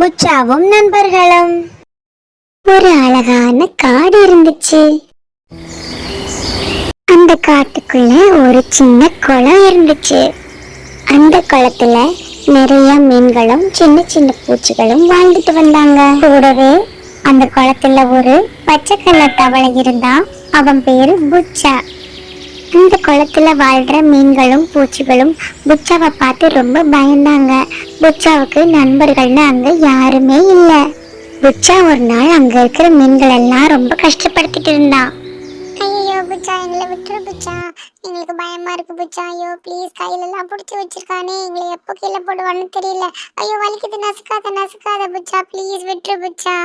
புச்சாவும் நண்பர்களும். ஒரு அழகான காடு இருந்துச்சு. அந்த காட்டுக்குள்ள ஒரு சின்ன குளம் இருந்துச்சு. அந்த குளத்துல நிறைய மீன்களும் சின்ன சின்ன பூச்சிகளும் வாழ்ந்துட்டு வந்தாங்க. கூடவே அந்த குளத்துல ஒரு பச்சை கலர் தவளை இருந்தா அவன் பேரு புச்சா. இந்த குளத்துல வாழ்ற மீன்களும் பூச்சிகளும் புச்சாவை பார்த்து ரொம்ப பயந்தாங்க. புச்சாவுக்கு நண்பர்கள்னு அங்க யாருமே இல்ல. புச்சா ஒரு நாள் அங்க இருக்கிற மீன்கள் எல்லாம் ரொம்ப கஷ்டப்படுத்திட்டு இருந்தான் ஐயோ புச்சா எங்களை விட்டுரு புச்சா எங்களுக்கு பயமா இருக்கு புச்சா ஐயோ ப்ளீஸ் கையில எல்லாம் பிடிச்சி வச்சிருக்கானே. எங்களை எப்போ கீழே போடுவான்னு தெரியல. ஐயோ வலிக்குது நசுக்காத நசுக்காத புச்சா ப்ளீஸ் விட்டுரு புச்சா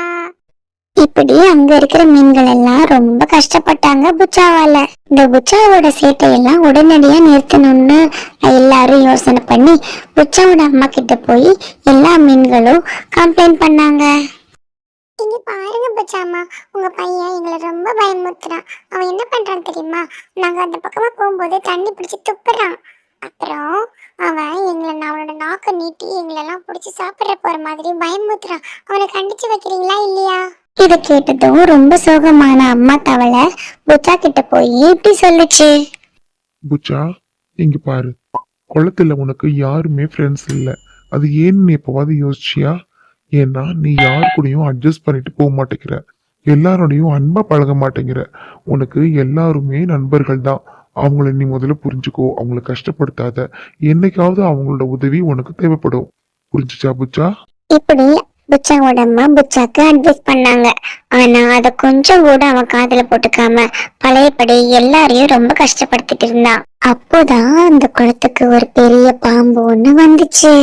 இப்படி அங்க இருக்கிற மீன்கள் எல்லாம் ரொம்ப புச்சாவால. இந்த புச்சாவோட சேட்டையெல்லாம் உடனடியா நிறுத்தணும்னு எல்லாரும் யோசனை பண்ணி புச்சாவோட அம்மா கிட்ட போய் எல்லா மீன்களும் கம்ப்ளைண்ட் பண்ணாங்க. இங்க பாருங்க பச்சாமா உங்க பையன் எங்களை ரொம்ப பயமுறுத்துறான். அவன் என்ன பண்றான் தெரியுமா? நாங்க அந்த பக்கமா போகும்போது தண்ணி பிடிச்சி துப்புறான். அப்புறம் அவன் எங்களை நான் அவனோட நாக்கை நீட்டி எங்களெல்லாம் பிடிச்சி சாப்பிட்ற போற மாதிரி பயமுறுத்துறான். அவனை கண்டிச்சு வைக்கிறீங்களா? இதை கேட்டதும் ரொம்ப சோகமான அம்மா தவளை புச்சா கிட்ட போய் இப்படி சொல்லுச்சு. புச்சா இங்க பாரு. குளத்துல உனக்கு யாருமே ஃப்ரெண்ட்ஸ் இல்ல. அது ஏன்னு நீ எப்பவாவது யோசிச்சியா? ஏன்னா நீ யார் கூடயும் அட்ஜஸ்ட் பண்ணிட்டு போக மாட்டேங்கிற. எல்லாரோடையும் அன்பா பழக மாட்டேங்கிற. உனக்கு எல்லாருமே நண்பர்கள் தான். அவங்கள நீ முதல்ல புரிஞ்சுக்கோ. அவங்கள கஷ்டப்படுத்தாத. என்னைக்காவது அவங்களோட உதவி உனக்கு தேவைப்படும். புரிஞ்சுச்சா புச்சா இப்படி புச்சாவோட அம்மா புச்சாக்கு அட்வைஸ் பண்ணாங்க. ஆனா அத கொஞ்சம் கூட அவன் காதுல போட்டுக்காம பழையபடி எல்லாரையும் ரொம்ப கஷ்டப்படுத்திட்டு இருந்தான் அப்போதான் அந்த குளத்துக்கு ஒரு பெரிய பாம்பு ஒண்ணு வந்துச்சு.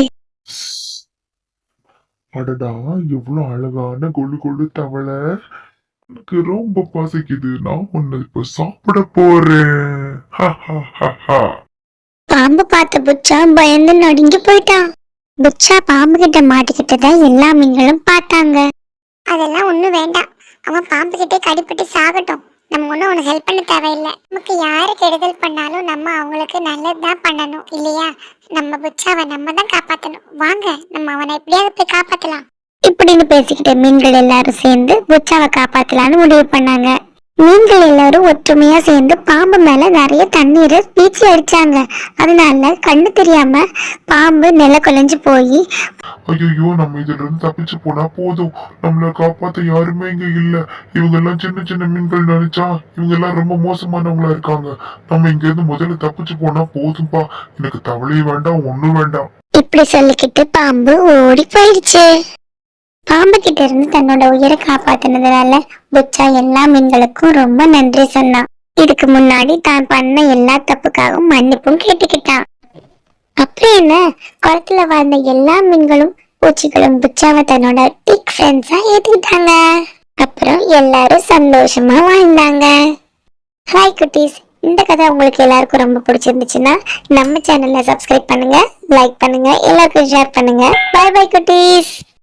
அடடா எவ்வளவு அழகான கொழு கொழு தவளை. எனக்கு ரொம்ப பசிக்குது. நான் உன்னை இப்ப சாப்பிட போறேன். பாம்பு பார்த்த புச்சா பயந்து நடுங்கி போயிட்டான். புச்சா பாம்பு கிட்ட மாட்டிக்கிட்டதை எல்லா மீன்களும் பார்த்தாங்க. அதெல்லாம் ஒண்ணும் வேண்டாம். அவன் பாம்பு கிட்டே கடிப்பட்டு சாகட்டும். நம்ம ஒன்றும் அவனுக்கு ஹெல்ப் பண்ண தேவையில்லை. நமக்கு யாரு கெடுதல் பண்ணாலும் நம்ம அவங்களுக்கு நல்லது தான் பண்ணணும் இல்லையா? நம்ம புச்சாவை நம்ம தான் காப்பாற்றணும் வாங்க நம்ம அவனை எப்படியாவது போய் காப்பாற்றலாம் இப்படின்னு பேசிக்கிட்ட மீன்கள் எல்லாரும் சேர்ந்து புச்சாவை காப்பாற்றலான்னு முடிவு பண்ணாங்க. மீன்கள் எல்லாரும் ஒற்றுமையா சேர்ந்து பாம்பு மேல நிறைய தண்ணீரை பீச்சி அடிச்சாங்க. அதனால கண்ணு தெரியாம பாம்பு நில குலைஞ்சு போய். ஐயோ நம்ம இதுல இருந்து தப்பிச்சு போனா போதும். நம்மள காப்பாத்த யாருமே இங்க இல்ல. இவங்க எல்லாம் சின்ன சின்ன மீன்கள் நினைச்சா இவங்க எல்லாம் ரொம்ப மோசமானவங்களா இருக்காங்க. நம்ம இங்க இருந்து முதல்ல தப்பிச்சு போனா போதும்பா. எனக்கு தவளையும் வேண்டாம் ஒண்ணும் வேண்டாம். இப்படி சொல்லிக்கிட்டு பாம்பு ஓடி போயிடுச்சு பாம்பு கிட்ட இருந்து தன்னோட உயிரை காப்பாத்தினதுனால புச்சா எல்லா மீன்களுக்கும் ரொம்ப நன்றி சொன்னான். இதுக்கு முன்னாடி தான் பண்ண எல்லா தப்புக்காகவும் மன்னிப்பும் கேட்டுக்கிட்டான். அப்புறம் என்ன? குளத்துல வாழ்ந்த எல்லா மீன்களும் பூச்சிகளும் புச்சாவை தன்னோட டிக் ஃப்ரெண்ட்ஸா ஏத்துக்கிட்டாங்க. அப்புறம் எல்லாரும் சந்தோஷமா வாழ்ந்தாங்க. ஹாய் குட்டீஸ் இந்த கதை உங்களுக்கு எல்லாருக்கும் ரொம்ப பிடிச்சிருந்துச்சுன்னா நம்ம சேனல்ல சப்ஸ்கிரைப் பண்ணுங்க லைக் பண்ணுங்க எல்லாருக்கும் ஷேர் பண்ணுங்க. பாய் பாய் குட்டீஸ்.